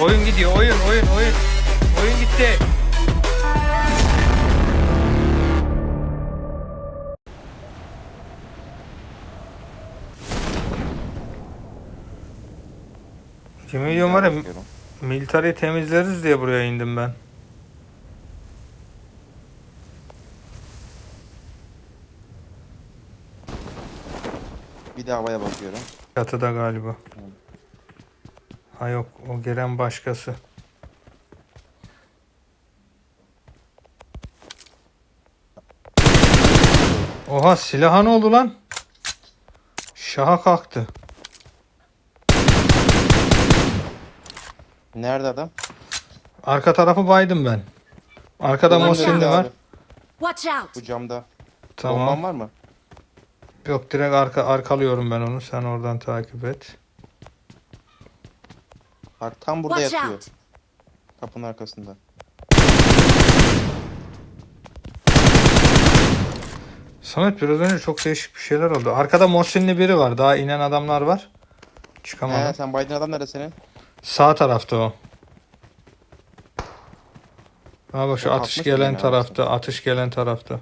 Oyun gidiyor. Oyun, oyun, oyun. Oyun gitti. Yemin ediyorum var ya bakıyorum. temizleriz diye buraya indim ben. Bir de havaya bakıyorum. Çatıda galiba. Evet. Ha yok o gelen başkası. Oha silaha ne oldu lan? Şaha kalktı. Nerede adam? Arka tarafı baydım ben. Arkada Ulan Mosinli nerede var. abi? Watch out! Bu camda. Tamam. Bomban var mı? Yok direkt arka arkalıyorum ben onu. Sen oradan takip et. Bak tam burada Watch yatıyor. out! Kapının arkasında. Samet biraz önce çok değişik bir şeyler oldu. Arkada Mosinli biri var. Daha inen adamlar var. Çıkamadım. He sen Biden adam nerede senin? Sağ tarafta o. Ha bak şu atış gelen tarafta. Atış gelen tarafta.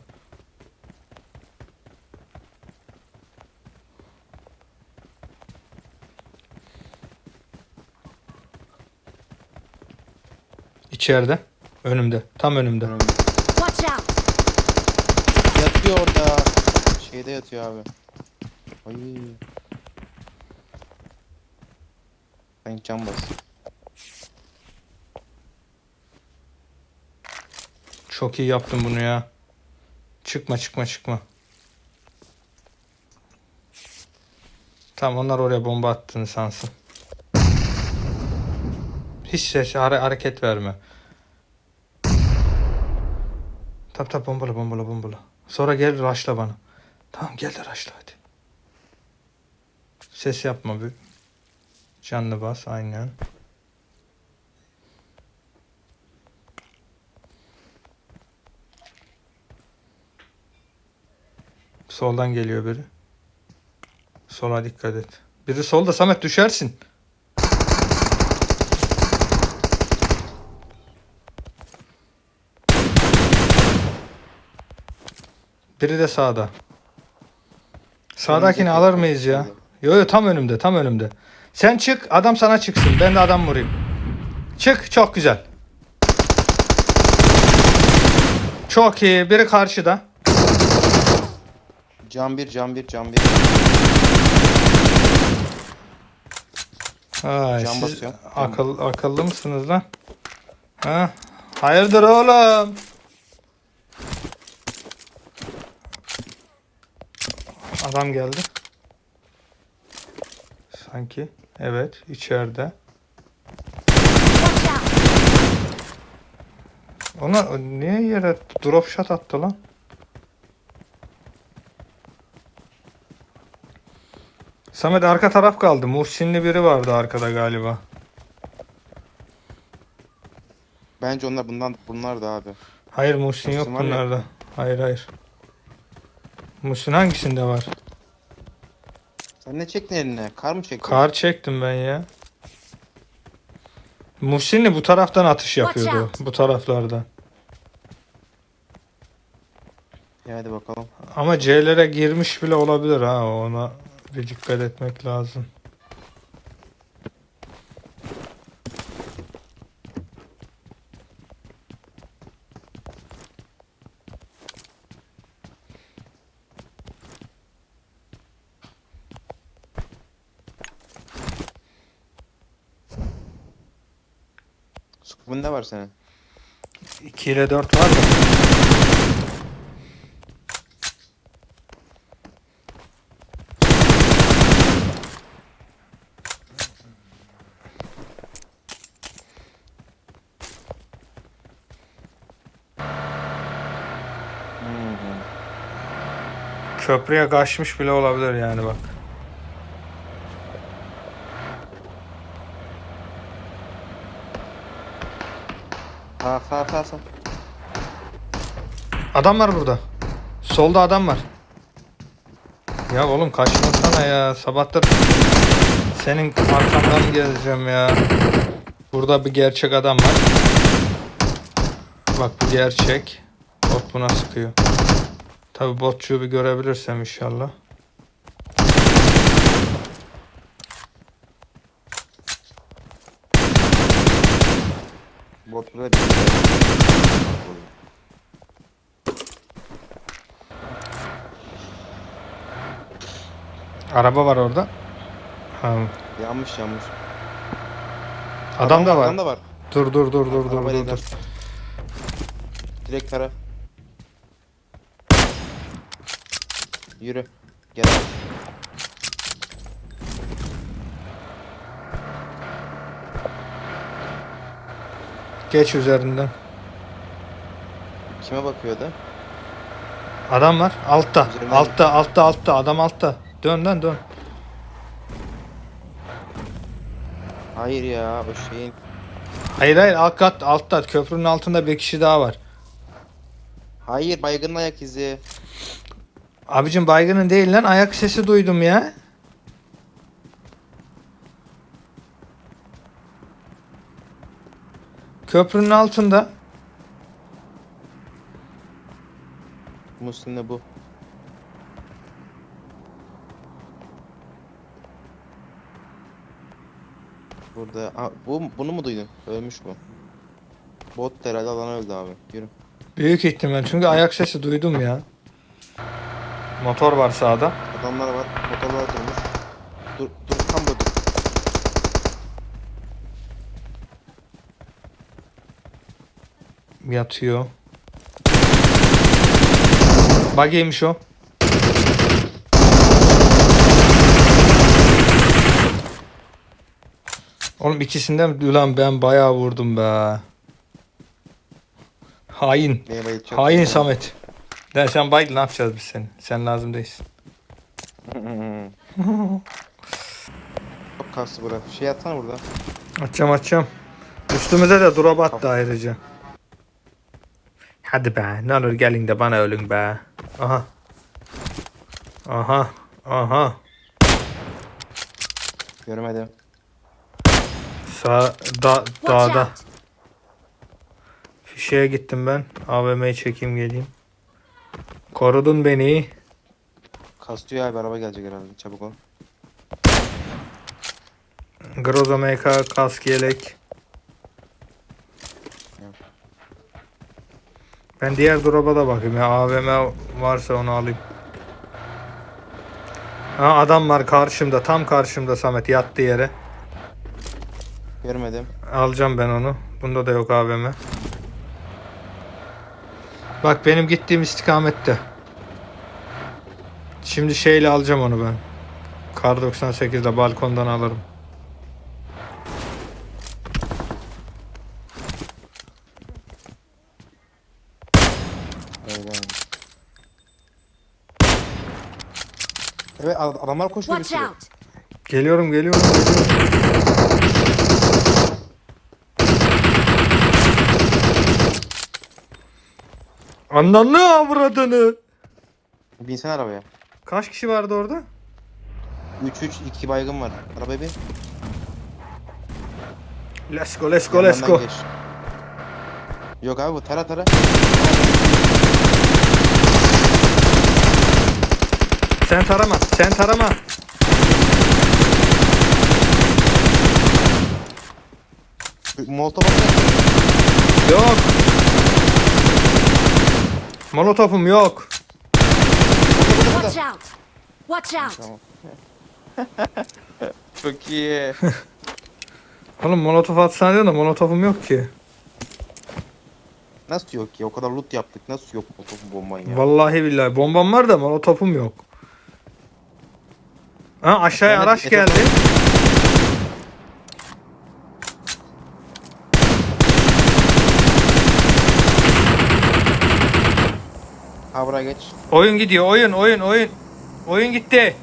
İçeride. Önümde. Tam önümde. Önümde. Watch out! Yatıyor orada. Şeyde yatıyor abi. Ay. Ben cam bas. Çok iyi yaptın bunu ya. Çıkma çıkma çıkma. Tamam onlar oraya bomba attığını sansın. Hiç ses hare- hareket verme. Tap tap bombala bombala bombala. Sonra gel raşla bana. Tamam gel de raşla hadi. Ses yapma bir. Canlı bas aynen. Soldan geliyor biri. Sola dikkat et. Biri solda Samet düşersin. Biri de sağda. Sağdakini alır mıyız ya? Yo yo tam önümde tam önümde. Sen çık adam sana çıksın. Ben de adam vurayım. Çık çok güzel. Çok iyi. Biri karşıda. Cam bir, cam bir, cam bir. Ay, Can siz akıl, akıllı mısınız lan? Ha? Hayırdır oğlum? Adam geldi. Sanki. Evet, içeride. Ona niye yere drop shot attı lan? Samet arka taraf kaldı. Muhsinli biri vardı arkada galiba. Bence onlar bundan bunlar da abi. Hayır Muhsin yok Muhsin ya. bunlarda. Hayır hayır. Muhsin hangisinde var? Sen ne çektin eline? Kar mı çektin? Kar çektim ben ya. Muhsinli bu taraftan atış yapıyordu. Bu taraflardan. İyi, hadi bakalım. Ama C'lere girmiş bile olabilir ha. Ona bir dikkat etmek lazım. Ne var senin? 2 ile 4 var mı? Hı. Köprüye kaçmış bile olabilir yani bak. Sağ sağ sağ. Adam var burada. Solda adam var. Ya oğlum kaçmasana ya. Sabahtır senin arkandan geleceğim ya. Burada bir gerçek adam var. Bak bu gerçek. Bot buna sıkıyor. Tabi botçuyu bir görebilirsem inşallah. Burada bir Araba var orada. Ha, Yanmış yanmış. adam da var. Adam da var. Dur dur dur dur dur dur. dur. Direkt tara. Yürü. Gel abi. Geç üzerinden. Kime bakıyordu? Adam var. Altta. Üzerine- Altta altta altta. Adam altta. Dön lan dön. Hayır ya o şeyin. Hayır hayır alt kat altta. Köprünün altında bir kişi daha var. Hayır baygının ayak izi. Abicim baygının değil lan ayak sesi duydum ya. Köprünün altında. Muhsin de bu. Burada. Aa, bu bunu mu duydun? Ölmüş bu. Bot herhalde alana öldü abi. Yürü. Büyük ihtimal çünkü ayak sesi duydum ya. Motor var sağda. Adamlar var. Motorlar durmuş. Dur dur tam burada dur. Yatıyor. Buggy'ymiş o. Oğlum ikisinden ulan ben bayağı vurdum be. Hain. Hain Samet. Lan sen bayıl ne yapacağız biz seni? Sen lazım değilsin. Çok kastı bura. Şey atsana burada. Açacağım açacağım. Üstümüze de drop attı ayrıca. Hadi be ne olur gelin de bana ölün be. Aha. Aha. Aha. Görmedim. Sağ da, dağda. out! Fişeğe gittim ben. AVM'yi çekeyim geleyim. Korudun beni. Kastıyor abi araba gelecek herhalde. Çabuk ol. Groza MK kask yelek. Ben diğer drop'a da bakayım ya. AVM varsa onu alayım. Ha adam var karşımda. Tam karşımda Samet yattı yere. Görmedim. Alacağım ben onu. Bunda da yok AVM. Bak benim gittiğim istikamette. Şimdi şeyle alacağım onu ben. Kar 98'de balkondan alırım. Öyle. Evet ad- adamlar koşuyor bir Watch sürü. out! Geliyorum geliyorum geliyorum. Ananı avradını. Binsene arabaya. Kaç kişi vardı orada? 3 3 2 baygın var. Arabaya bin. Let's go let's go let's go. geç. Yok abi bu tara tara. Sen tarama sen tarama. Molotov. Yok. Molotofum yok. Watch out! Watch out! Tamam. Çok iyi. Oğlum molotof atsana diyor da molotofum yok ki. Nasıl yok ya? O kadar loot yaptık. Nasıl yok molotov bomban ya? Vallahi billahi bombam var da molotofum yok. Ha aşağıya Evet, araç evet. geldi. Ha buraya geç. Oyun gidiyor oyun oyun oyun. Oyun gitti.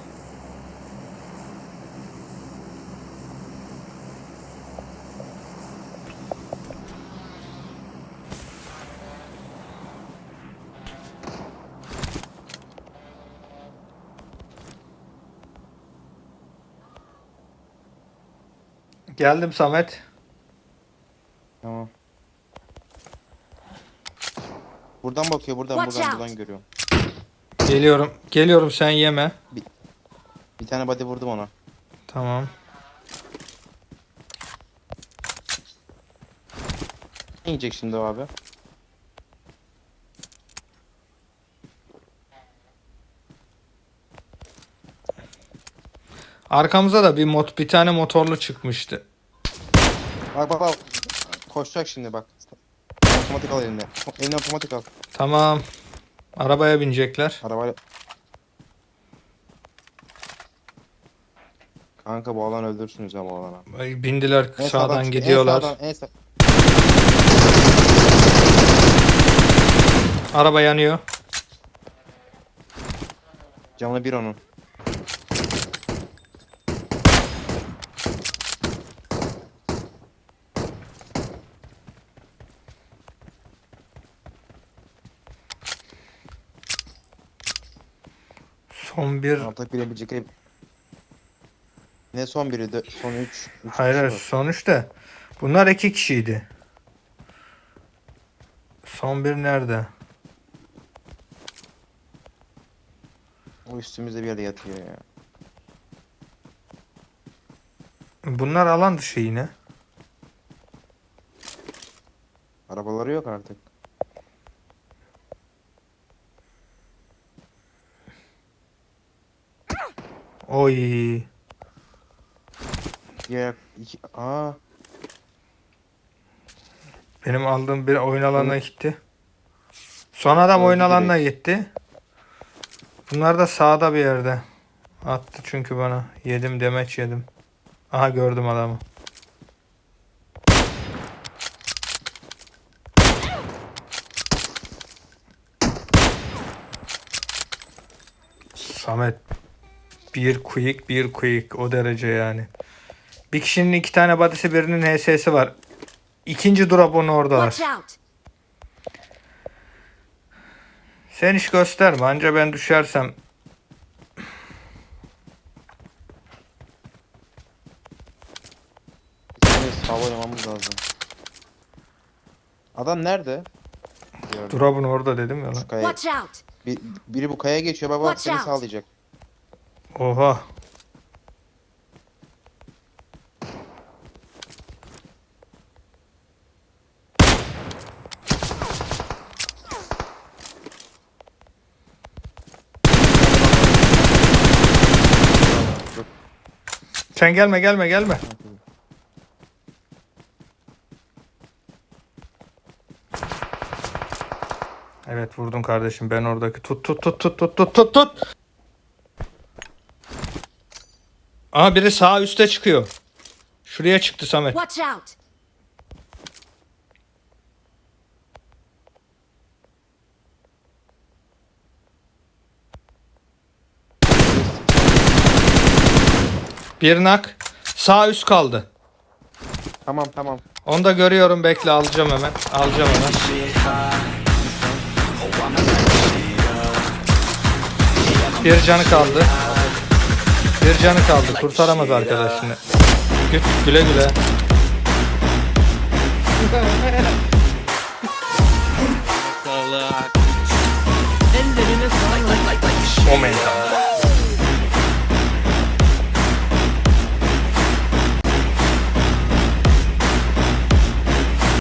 Geldim Samet. Tamam. Buradan bakıyor buradan Watch buradan out. buradan görüyorum. Geliyorum. Geliyorum sen yeme. Bir tane body vurdum ona. Tamam. inecek şimdi o abi? Arkamıza da bir mot bir tane motorlu çıkmıştı. Bak bak bak. Koşacak şimdi bak. Otomatik al eline. Eline otomatik al. Tamam. Arabaya binecekler. Arabayla. Kanka bu alan öldürürsünüz ya bu alana. Ay, Bindiler En sağdan çık- en gidiyorlar. sağdan, en sağ- Araba yanıyor. Canlı bir onun. Son bir. Altta bilebilecek ev. Ne son biri de son 3 3 Hayır hayır, sonuçta bunlar iki kişiydi. Son bir nerede? O üstümüzde bir yerde yatıyor ya. Bunlar alan dışı yine. Arabaları yok artık. Oy. Diğer iki aa Benim aldığım bir oyun alanına gitti. Son adam oyun alanına gitti. Bunlar da sağda bir yerde. Attı çünkü bana. Yedim demeç yedim. Aha gördüm adamı. Samet bir quick bir quick o derece yani. Bir kişinin iki tane badisi birinin HS'si var. İkinci drop onu oradalar. Sen hiç gösterme anca ben düşersem. sağ oynamamız lazım. Adam nerede? Drop'un orada dedim ya lan. Şu kaya, Watch out! bir, biri bu kaya geçiyor bak Watch seni out. sağlayacak. Oha. Sen gelme gelme gelme. Evet vurdun kardeşim ben oradaki tut tut tut tut tut tut tut tut. Aha biri sağ üste çıkıyor. Şuraya çıktı Samet. Watch out! Bir nak. Sağ üst kaldı. Tamam tamam. Onu da görüyorum bekle alacağım hemen. Alacağım hemen. Bir canı kaldı. Bir canı kaldı. Kurtaramaz arkadaşını. Güt güle güle. Salak. Ellerine sağlık. Momentum.